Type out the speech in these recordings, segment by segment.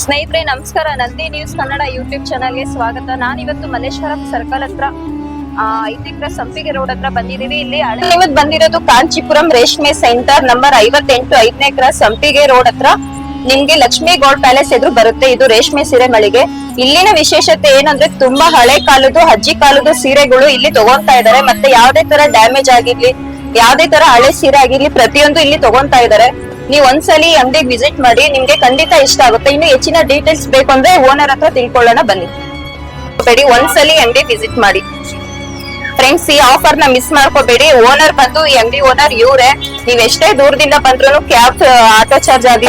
ಸ್ನೇಹಿತರೆ, ನಮಸ್ಕಾರ. Nandi news Kannada YouTube ಚಾನಲ್ಗೆ ಸ್ವಾಗತ. ನಾನಿವತ್ತು ಮಲ್ಲೇಶ್ವರಂ ಸರ್ಕಲ್ ಹತ್ರ ಐತಿಕ್ರ ಸಂಪಿಗೆ ರೋಡ್ ಹತ್ರ ಬಂದಿದೀವಿ ಇಲ್ಲಿ ಇವತ್ತು ಬಂದಿರೋದು ಕಾಂಚೀಪುರಂ ರೇಷ್ಮೆ ಸೆಂಟರ್ ನಂಬರ್ ಐವತ್ತೆಂಟು, ಐದನೇ ಕ್ರಾಸ್ ಸಂಪಿಗೆ ರೋಡ್ ಹತ್ರ ನಿಮ್ಗೆ ಲಕ್ಷ್ಮೀ ಗೋಲ್ಡ್ ಪ್ಯಾಲೇಸ್ ಎದುರು ಬರುತ್ತೆ ಇದು ರೇಷ್ಮೆ ಸೀರೆ ಮಳಿಗೆ. ಇಲ್ಲಿನ ವಿಶೇಷತೆ ಏನಂದ್ರೆ ತುಂಬಾ ಹಳೆ ಕಾಲದ್ದು, ಅಜ್ಜಿ ಕಾಲದ ಸೀರೆಗಳು ಇಲ್ಲಿ ತಗೊಂತಾ ಇದಾರೆ ಮತ್ತೆ ಯಾವ್ದೇ ತರ ಡ್ಯಾಮೇಜ್ ಆಗಿರ್ಲಿ, ಯಾವ್ದೇ ತರ ಹಳೆ ಸೀರೆ ಆಗಿರ್ಲಿ ಪ್ರತಿಯೊಂದು ಇಲ್ಲಿ ತಗೊಂತಾ ಇದಾರೆ ನೀವ್ ಒಂದ್ಸಲಿ ಅಂಗಡಿಗೆ ವಿಸಿಟ್ ಮಾಡಿ ನಿಮ್ಗೆ ಖಂಡಿತ ಇಷ್ಟ ಆಗುತ್ತೆ. ಇನ್ನು ಹೆಚ್ಚಿನ ಡೀಟೇಲ್ಸ್ ಬೇಕು ಅಂದ್ರೆ ಓನರ್ ಹತ್ರ ತಿಳ್ಕೊಳ್ಳೋಣ ಬನ್ನಿ. ಬೇಡಿ ಒಂದ್ಸಲಿ ಅಂಗಡಿ ವಿಸಿಟ್ ಮಾಡಿ. ಫ್ರೆಂಡ್ಸ್ ಈ ಆಫರ್ನ ಮಿಸ್ ಮಾಡ್ಕೋಬೇಡಿ. ಓನರ್ ಬಂದು ಈ ಅಂಗಡಿ ಓನರ್ ಇವರೇ. ನೀವ್ ಎಷ್ಟೇ ದೂರದಿಂದ ಬಂದ್ರು ಕ್ಯಾಬ್ ಆಟೋ ಚಾರ್ಜ್ ಆಗಿ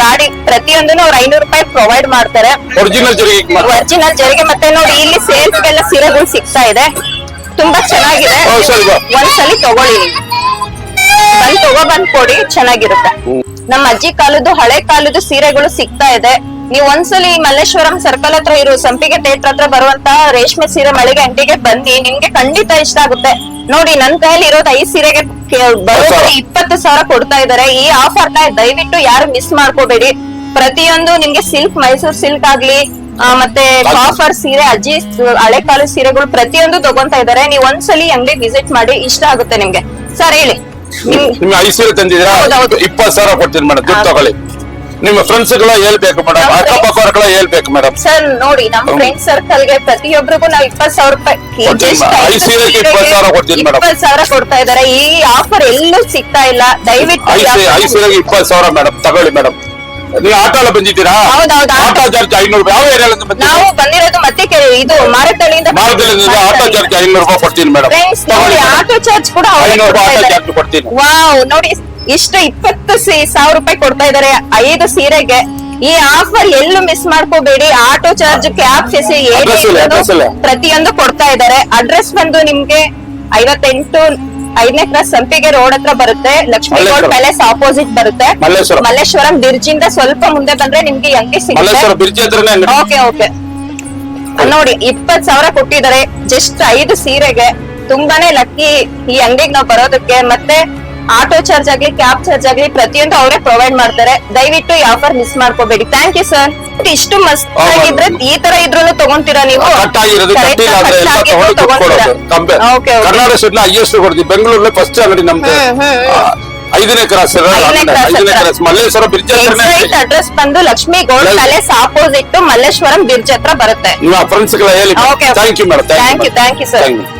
ಗಾಡಿ ಪ್ರತಿಯೊಂದನ್ನು ಅವ್ರ ಐನೂರು ರೂಪಾಯಿ ಪ್ರೊವೈಡ್ ಮಾಡ್ತಾರೆ. ಒರಿಜಿನಲ್ ಜರಿಗೆ ಮತ್ತೆ ನೋಡಿ ಇಲ್ಲಿ ಸೇಲ್ಸ್ ಗೆಲ್ಲ ಸೀರೆಗಳು ಸಿಗ್ತಾ ಇದೆ. ತುಂಬಾ ಚೆನ್ನಾಗಿದೆ. ಒಂದ್ಸಲಿ ತಗೊಳ್ಳಿ. ಬಂದ್ ತಗೋ ಬಂದ್ ಕೊಡಿ ಚೆನ್ನಾಗಿರುತ್ತೆ. ನಮ್ಮ ಅಜ್ಜಿ ಕಾಲದ್ದು ಹಳೆ ಕಾಲದ್ದು ಸೀರೆಗಳು ಸಿಗ್ತಾ ಇದೆ. ನೀವ್ ಒಂದ್ಸಲಿ ಮಲ್ಲೇಶ್ವರಂ ಸರ್ಕಲ್ ಹತ್ರ ಇರೋ ಸಂಪಿಗೆ ಥಿಯೇಟರ್ ಹತ್ರ ಬರುವಂತ ರೇಷ್ಮೆ ಸೀರೆ ಮಳಿಗೆ ಅಂಗಡಿಗೆ ಬಂದಿ ನಿಮ್ಗೆ ಖಂಡಿತ ಇಷ್ಟ ಆಗುತ್ತೆ. ನೋಡಿ ನನ್ ಕೈಯಲ್ಲಿ ಇರೋದು ಐದ್ ಸೀರೆಗೆ ಬರೋದ್ರೆ ಇಪ್ಪತ್ತು ಸಾವಿರ ಕೊಡ್ತಾ ಇದಾರೆ. ಈ ಆಫರ್ನ ದಯವಿಟ್ಟು ಯಾರು ಮಿಸ್ ಮಾಡ್ಕೋಬೇಡಿ. ಪ್ರತಿಯೊಂದು ನಿಮ್ಗೆ ಸಿಲ್ಕ್ ಮೈಸೂರ್ ಸಿಲ್ಕ್ ಆಗ್ಲಿ ಮತ್ತೆ ಕಾಫರ್ ಸೀರೆ ಅಜ್ಜಿ ಹಳೆ ಕಾಲದ ಸೀರೆಗಳು ಪ್ರತಿಯೊಂದು ತಗೊಂತ ಇದಾರೆ. ನೀವ್ ಒಂದ್ಸಲಿ ಅಂಗಡಿ ವಿಸಿಟ್ ಮಾಡಿ ಇಷ್ಟ ಆಗುತ್ತೆ ನಿಮ್ಗೆ. ಸರ್ ಹೇಳಿ. ನಿಮ್ಗೆ ಐದು ಸೀರೆ ತಂದಿದ್ದೀರಾ. ಇಪ್ಪತ್ತು ಸಾವಿರ ಕೊಡ್ತೀನಿ ಮೇಡಮ್ ದುಡ್ಡು ತಗೊಳ್ಳಿ. ನಿಮ್ಮ ಫ್ರೆಂಡ್ಸ್ಗಳ ಹೇಳ್ಬೇಕು ಮೇಡಮ್ ನಮ್ಮ ಅಕ್ಕಪಕ್ಕವ್ರಗಳ ಹೇಳ್ಬೇಕು ಮೇಡಮ್. ಸರ್ ನೋಡಿ ನಮ್ಮ. ಫ್ರೆಂಡ್ ಸರ್ಕಲ್ಗೆ ಪ್ರತಿಯೊಬ್ಬರಿಗೂ ನಾವು ಇಪ್ಪತ್ತು ಸಾವಿರ ರೂಪಾಯಿ ಐದು ಸೀರೆಗೆ ಇಪ್ಪತ್ತು ಸಾವಿರ ಕೊಡ್ತೀನಿ ಮೇಡಮ್. ಇಪ್ಪತ್ತು ಸಾವಿರ ಕೊಡ್ತಾ ಇದಾರೆ ಈ ಆಫರ್ ಎಲ್ಲೂ ಸಿಗ್ತಾ ಇಲ್ಲ. ದಯವಿಟ್ಟು ಐದು ಸೀರೆಗೆ ಇಪ್ಪತ್ತು ಸಾವಿರ ಮೇಡಮ್ ತಗೊಳ್ಳಿ ಮೇಡಮ್. ನೀವು ಆಟೋ ಎಲ್ಲ ಬಂದಿದ್ದೀರಾ ಆಟೋ. ಚಾರ್ಜ್ ಐನೂರು ರೂಪಾಯಿ. ಯಾವ ಏರಿಯಾ ನಾವು ಬಂದಿರೋದು ಮತ್ತೆ ಇದು ಮಾರತಳ್ಳಿಯಿಂದ ಮಾರ್ಗದಿಂದ ಆಟೋ ಚಾರ್ಜ್ ಐನೂರು ರೂಪಾಯಿ ಕೊಡ್ತೀನಿ ಮೇಡಮ್ ಫ್ರೆಂಡ್ಸ್ ನೋಡಿ ಆಟೋ ಚಾರ್ಜ್ ಕೂಡ ಅವ್ರೇ ಐನೂರು ರೂಪಾಯಿ ಆಟೋ ಚಾರ್ಜ್ ಕೊಡ್ತೀನಿ. ವಾವ್ ನೋಡಿ ಇಷ್ಟು ಇಪ್ಪತ್ತು ಸಾವಿರ ರೂಪಾಯಿ ಕೊಡ್ತಾ ಇದಾರೆ ಐದು ಸೀರೆಗೆ. ಈ ಆಫರ್ ಎಲ್ಲೂ ಮಿಸ್ ಮಾಡ್ಕೋಬೇಡಿ. ಆಟೋ ಚಾರ್ಜ್ ಕ್ಯಾಬ್ ಫೆಸಿ ಪ್ರತಿಯೊಂದು ಕೊಡ್ತಾ ಇದಾರೆ ಅಡ್ರೆಸ್ ಬಂದು ನಿಮ್ಗೆ ಐವತ್ತೆಂಟು ಐದನೇ ಕ್ರಾಸ್ ಸಂಪಿಗೆ ರೋಡ್ ಹತ್ರ ಬರುತ್ತೆ. ಲಕ್ಷ್ಮೀ ರೋಡ್. ಪ್ಯಾಲೇಸ್ ಆಪೋಸಿಟ್ ಬರುತ್ತೆ. ಮಲ್ಲೇಶ್ವರಂ. ಬಿರ್ಜಿಂದ ಸ್ವಲ್ಪ ಮುಂದೆ ಬಂದ್ರೆ ನಿಮ್ಗೆ ಯಂಕಿ ಸಿಗುತ್ತೆ. ಓಕೆ ಓಕೆ ನೋಡಿ ಇಪ್ಪತ್ ಸಾವಿರ ಕೊಟ್ಟಿದ್ದಾರೆ. ಜಸ್ಟ್ ಐದು ಸೀರೆಗೆ. ತುಂಬಾನೇ ಲಕ್ಕಿ ಈ ಅಂಗಡಿಗೆ ನಾವು ಬರೋದಕ್ಕೆ. ಮತ್ತೆ ಆಟೋ ಚಾರ್ಜ್ ಆಗ್ಲಿ ಕ್ಯಾಬ್ ಚಾರ್ಜ್ ಆಗ್ಲಿ ಪ್ರತಿಯೊಂದು ಅವರೇ ಪ್ರೊವೈಡ್ ಮಾಡ್ತಾರೆ. ದಯವಿಟ್ಟು ಈ ಆಫರ್ ಮಿಸ್ ಮಾಡ್ಕೋಬೇಡಿ. ಥ್ಯಾಂಕ್ ಯು ಸರ್ ಇಷ್ಟು ಮಸ್ತ್ ಹೌದು. ಆಗಿದ್ರೆ ಈ ತರ ಇದ್ರೂ ತಗೊಂತೀರಾ ನೀವು? ಕರ್ನಾಟಕ ಬೆಂಗಳೂರಲ್ಲಿ ಫಸ್ಟ್ ಅಂಗಡಿ ನಮ್ದು. ಐದನೇ ಕ್ರಾಸ್ ಐದನೇ ಕ್ರಾಸ್ ಮಲ್ಲೇಶ್ವರ ಬ್ರಿಡ್ಜ್ ಹತ್ರನೇ ಅಡ್ರೆಸ್ ಬಂದು Lakshmi gold palace opposite Malleshwaram bridge ಹತ್ರ ಬರುತ್ತೆ. ನಿಮ್ಮ ಫ್ರೆಂಡ್ಸ್ಗಳ ಹೇಳಿ. Okay thank you madam thank you thank you sir thank you